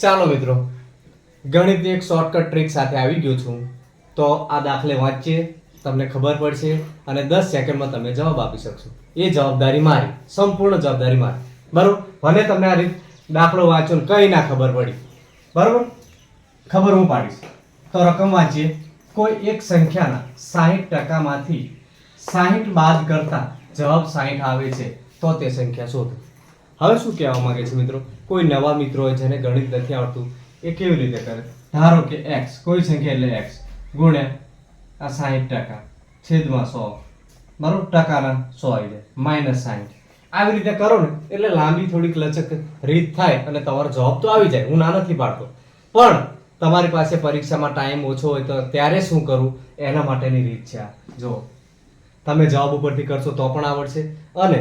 ચાલો મિત્રો, ગણિતની એક શોર્ટકટ ટ્રીક સાથે આવી ગયો છું. તો આ દાખલે વાંચીએ, તમને ખબર પડશે અને દસ સેકન્ડમાં તમે જવાબ આપી શકશો. એ જવાબદારી મારી, સંપૂર્ણ જવાબદારી મારી. બરાબર? મને તમને આ રીત દાખલો વાંચો ને કંઈ ના ખબર પડી. બરાબર? ખબર હું પાડીશ. તો રકમ વાંચીએ. કોઈ એક સંખ્યાના સાહીઠ ટકામાંથી સાહીઠ બાદ કરતા જવાબ સાહીઠ આવે છે, તો તે સંખ્યા શોધો. હવે શું કહેવા માંગે છે મિત્રો? કોઈ નવા મિત્રો હોય જેને ગણિત નથી આવડતું એ કેવી રીતે કરે? ધારો કે એક્સ કોઈ સંખ્યા એટલે એક્સ ગુણ્યા આ સાહીઠ ટકા છેદમાં સો બરાબર? ટકાના સો આવી જાય માઇનસ સાહીઠ. આવી રીતે કરો ને એટલે લાંબી થોડીક લચક રીત થાય અને તમારો જવાબ તો આવી જાય હું ના નથી પાડતો. પણ તમારી પાસે પરીક્ષામાં ટાઈમ ઓછો હોય તો ત્યારે શું કરવું એના માટેની રીત છે આ. જો તમે જવાબ ઉપરથી કરશો તો પણ આવડશે. અને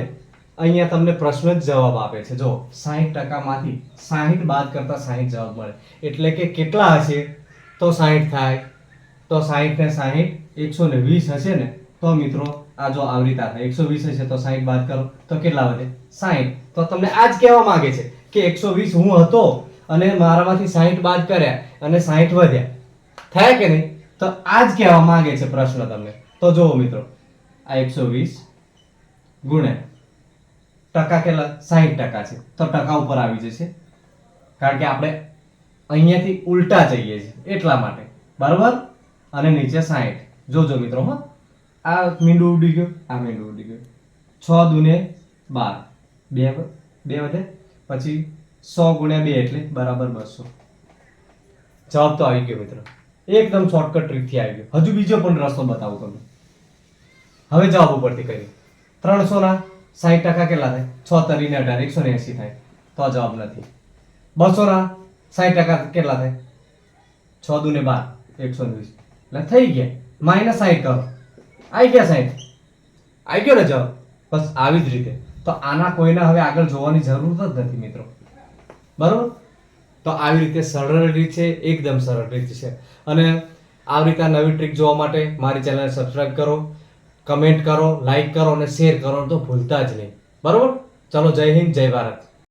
અહીંયા તમને પ્રશ્ન જ જવાબ આપે છે. જો, સાહીઠ ટકામાંથી સાહીઠ બાદ કરતાં સાહીઠ જવાબ મળે. એટલે કે કેટલા હશે? તો સાહીઠ થાય. તો સાહીઠ ને સાહીઠ, એકસો ને વીસ હશે ને? તો મિત્રો, આ જો આવી રીતે થાય. એકસો વીસ હશે તો સાહીઠ બાદ કરો. તો કેટલા વધે? સાહીઠ. તો તમને આ જ કહેવા માગે છે કે એકસો વીસ હું હતો અને મારામાંથી સાહીઠ બાદ કર્યા અને સાહીઠ વધ્યા. થયા કે નહીં? તો આ જ કહેવા માગે છે પ્રશ્ન તમને. તો જુઓ મિત્રો, આ એકસો વીસ ગુણ્યા ટકા કેટલા સાહીઠ ટકા છે. તો ટકા ઉપર આવી જશે. કારણ કે આપણે અહીંયાથી ઉલટા જઈએ છીએ, એટલા માટે. બરાબર? અને નીચે સાહીઠ. જોજો મિત્રો, હા. આ મીંડું ઉડી ગયું. આ મીંડું ઉડી ગયું. છ દુને બાર. બે બે વધે. પછી સો ગુણ્યા બે એટલે બરાબર બસો. જવાબ તો આવી ગયો મિત્રો. એકદમ શોર્ટકટ ટ્રીકથી આવી ગયો. હજુ બીજો પણ રસ્તો બતાવું તમને. હવે જવાબ ઉપરથી કરીએ ત્રણસો ના સાહીઠ ટકા કેટલા થાય? છ તરીને અઢાર, એકસો ને એસી થાય. તો જવાબ નથી. બસોના સાહીઠ ટકા કેટલા થાય? છ દુને બાર, એકસો ને વીસ. એટલે થઈ ગયા. માઇનસ સાહીઠ કરો. આવી ગયા સાહીઠ આવી ગયો ને જવાબ? બસ આવી જ રીતે. તો આના કોઈને હવે આગળ જોવાની જરૂર જ નથી મિત્રો. બરોબર? તો આવી રીતે સરળ રીત છે એકદમ સરળ રીત છે. અને આવી રીતે આ નવી ટ્રીક જોવા માટે મારી ચેનલને સબસ્ક્રાઈબ કરો. કમેન્ટ કરો લાઈક કરો અને શેર કરો તો ભૂલતા જ નહીં. બરાબર? ચલો જય હિન્દ, જય ભારત.